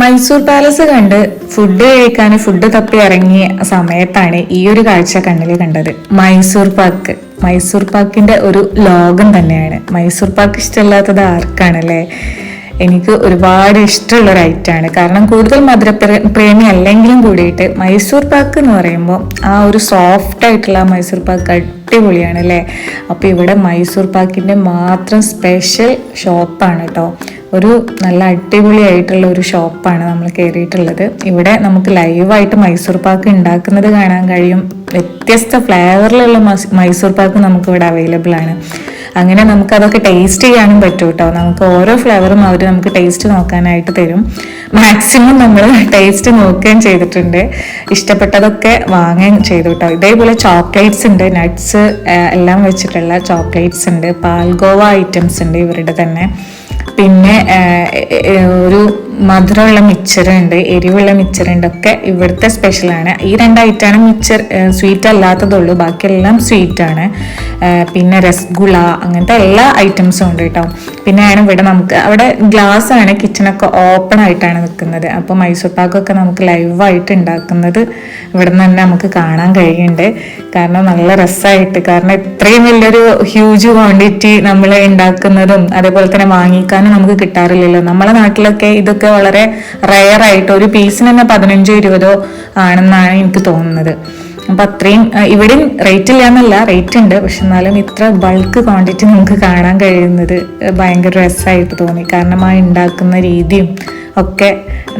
Mysore palace കണ്ട് food കഴിക്കാൻ food തപ്പി ഇറങ്ങിയ സമയത്താണ് ഈ ഒരു കാഴ്ച കണ്ണിൽ കണ്ടത്. മൈസൂർ പാക്ക്. മൈസൂർ പാക്കിന്റെ ഒരു ലോകം തന്നെയാണ്. മൈസൂർ പാക്ക് ഇഷ്ടമില്ലാത്തത് ആർക്കാണല്ലേ? എനിക്ക് ഒരുപാട് ഇഷ്ടമുള്ള ഒരു ഐറ്റമാണ് കാരണം കൂടുതൽ മധുര പ്രേമി അല്ലെങ്കിലും കൂടിയിട്ട് മൈസൂർ പാക്ക് എന്ന് പറയുമ്പോൾ ആ ഒരു സോഫ്റ്റ് ആയിട്ടുള്ള മൈസൂർ പാക്ക് അടിപൊളിയാണ് അല്ലേ? അപ്പോൾ ഇവിടെ മൈസൂർ പാക്കിന്റെ മാത്രം സ്പെഷ്യൽ ഷോപ്പാണ് കേട്ടോ ഒരു നല്ല അടിപൊളിയായിട്ടുള്ള ഒരു ഷോപ്പാണ് നമ്മൾ കയറിയിട്ടുള്ളത് ഇവിടെ നമുക്ക് ലൈവായിട്ട് മൈസൂർ പാക്ക് ഉണ്ടാക്കുന്നത് കാണാൻ കഴിയും. വ്യത്യസ്ത ഫ്ലേവറിലുള്ള മൈസൂർ പാക്ക് നമുക്ക് ഇവിടെ അവൈലബിൾ ആണ്. അങ്ങനെ നമുക്ക് അതൊക്കെ ടേസ്റ്റ് ചെയ്യാനും പറ്റും കേട്ടോ നമുക്ക് ഓരോ ഫ്ലേവറും അവർ നമുക്ക് ടേസ്റ്റ് നോക്കാനായിട്ട് തരും. മാക്സിമം നമ്മൾ ടേസ്റ്റ് നോക്കുകയും ചെയ്തിട്ടുണ്ട്. ഇഷ്ടപ്പെട്ടതൊക്കെ വാങ്ങുകയും ചെയ്തു കേട്ടോ ഇതേപോലെ ചോക്ലേറ്റ്സ് ഉണ്ട് നട്ട്സ് എല്ലാം വെച്ചിട്ടുള്ള ചോക്ലേറ്റ്സ് ഉണ്ട് പാൽഗോവ ഐറ്റംസ് ഉണ്ട് ഇവരുടെ തന്നെ. പിന്നെ ഒരു മധുരമുള്ള മിക്സർ ഉണ്ട് എരിവുള്ള മിക്സർ ഉണ്ട് ഒക്കെ ഇവിടുത്തെ സ്പെഷ്യലാണ് ഈ രണ്ട് ഐറ്റമാണ് മിക്സർ സ്വീറ്റ് അല്ലാത്തതുള്ളൂ ബാക്കിയെല്ലാം സ്വീറ്റാണ് പിന്നെ രസഗുള അങ്ങനത്തെ എല്ലാ ഐറ്റംസും ഉണ്ട് കേട്ടോ. പിന്നെയാണ് ഇവിടെ നമുക്ക് അവിടെ ഗ്ലാസ് ആണ് കിച്ചണൊക്കെ ഓപ്പൺ ആയിട്ടാണ് നിൽക്കുന്നത്. അപ്പോൾ മൈസൂർ പാക്കൊക്കെ നമുക്ക് ലൈവായിട്ട് ഉണ്ടാക്കുന്നത് ഇവിടെ നിന്ന് തന്നെ നമുക്ക് കാണാൻ കഴിയുന്നുണ്ട്. കാരണം നല്ല രസമായിട്ട് കാരണം ഇത്രയും വലിയൊരു ഹ്യൂജ് ക്വാണ്ടിറ്റി നമ്മൾ ഉണ്ടാക്കുന്നതും അതേപോലെ തന്നെ വാങ്ങിക്കാനും നമുക്ക് കിട്ടാറില്ലല്ലോ. നമ്മളെ നാട്ടിലൊക്കെ ഇതൊക്കെ വളരെ റയർ ആയിട്ട് ഒരു പീസിന് തന്നെ പതിനഞ്ചോ ഇരുപതോ ആണെന്നാണ് എനിക്ക് തോന്നുന്നത്. അപ്പൊ അത്രയും ഇവിടെയും റേറ്റ് ഇല്ല എന്നല്ല റേറ്റ് ഉണ്ട്. പക്ഷെ എന്നാലും ഇത്ര ബൾക്ക് ക്വാണ്ടിറ്റി നമുക്ക് കാണാൻ കഴിയുന്നത് ഭയങ്കര രസമായിട്ട് തോന്നി. കാരണം ആ ഉണ്ടാക്കുന്ന രീതിയും ഒക്കെ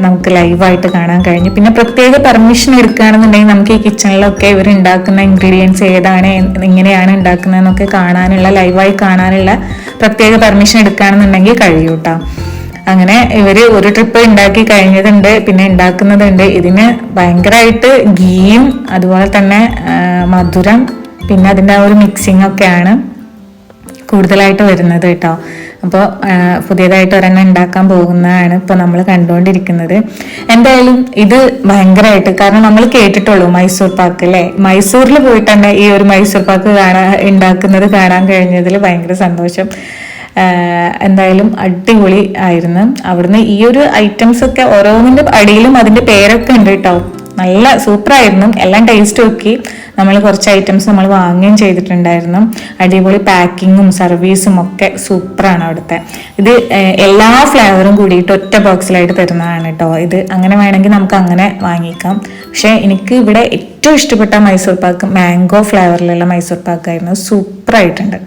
നമുക്ക് ലൈവായിട്ട് കാണാൻ കഴിഞ്ഞു. പിന്നെ പ്രത്യേക പെർമിഷൻ എടുക്കുകയാണെന്നുണ്ടെങ്കിൽ നമുക്ക് ഈ കിച്ചണിലൊക്കെ ഇവർ ഉണ്ടാക്കുന്ന ഇൻഗ്രീഡിയൻസ് ഏതാണ് എങ്ങനെയാണ് ഉണ്ടാക്കുന്നതെന്നൊക്കെ കാണാനുള്ള ലൈവായി കാണാനുള്ള പ്രത്യേക പെർമിഷൻ എടുക്കുകയാണെന്നുണ്ടെങ്കിൽ കഴിയൂട്ടോ. അങ്ങനെ ഇവർ ഒരു ട്രിപ്പ് ഉണ്ടാക്കി കഴിഞ്ഞതുണ്ട് പിന്നെ ഉണ്ടാക്കുന്നതുണ്ട് ഇതിന് ഭയങ്കരമായിട്ട് ഗീയും അതുപോലെ തന്നെ മധുരം പിന്നെ അതിന്റെ ആ ഒരു മിക്സിംഗ് ഒക്കെയാണ് കൂടുതലായിട്ട് വരുന്നത് കേട്ടോ. അപ്പോൾ പുതിയതായിട്ട് ഒരെണ്ണം ഉണ്ടാക്കാൻ പോകുന്നതാണ് ഇപ്പോൾ നമ്മൾ കണ്ടുകൊണ്ടിരിക്കുന്നത് എന്തായാലും ഇത് ഭയങ്കരമായിട്ട് കാരണം നമ്മൾ കേട്ടിട്ടുള്ളൂ മൈസൂർ പാക്ക് അല്ലേ? മൈസൂരിൽ പോയിട്ട് തന്നെ ഈ ഒരു മൈസൂർ പാക്ക് കാണാൻ ഉണ്ടാക്കുന്നത് കാണാൻ കഴിഞ്ഞതിൽ ഭയങ്കര സന്തോഷം. എന്തായാലും അടിപൊളി ആയിരുന്നു. അവിടുന്ന് ഈ ഒരു ഐറ്റംസ് ഒക്കെ ഓരോന്നിന്റെ അടിയിലും അതിന്റെ പേരൊക്കെ ഉണ്ട് കേട്ടോ. നല്ല സൂപ്പറായിരുന്നു എല്ലാം ടേസ്റ്റ് നോക്കി നമ്മൾ കുറച്ച് ഐറ്റംസ് നമ്മൾ വാങ്ങുകയും ചെയ്തിട്ടുണ്ടായിരുന്നു. അടിപൊളി പാക്കിങ്ങും സർവീസും ഒക്കെ സൂപ്പറാണ് അവിടുത്തെ. ഇത് എല്ലാ ഫ്ലേവറും കൂടിയിട്ട് ഒറ്റ ബോക്സിലായിട്ട് തരുന്നതാണ് കേട്ടോ. ഇത് അങ്ങനെ വേണമെങ്കിൽ നമുക്ക് അങ്ങനെ വാങ്ങിക്കാം. പക്ഷേ എനിക്ക് ഇവിടെ ഏറ്റവും ഇഷ്ടപ്പെട്ട മൈസൂർ പാക്ക് മാംഗോ ഫ്ലേവറിലുള്ള മൈസൂർ പാക്കായിരുന്നു സൂപ്പറായിട്ടുണ്ട്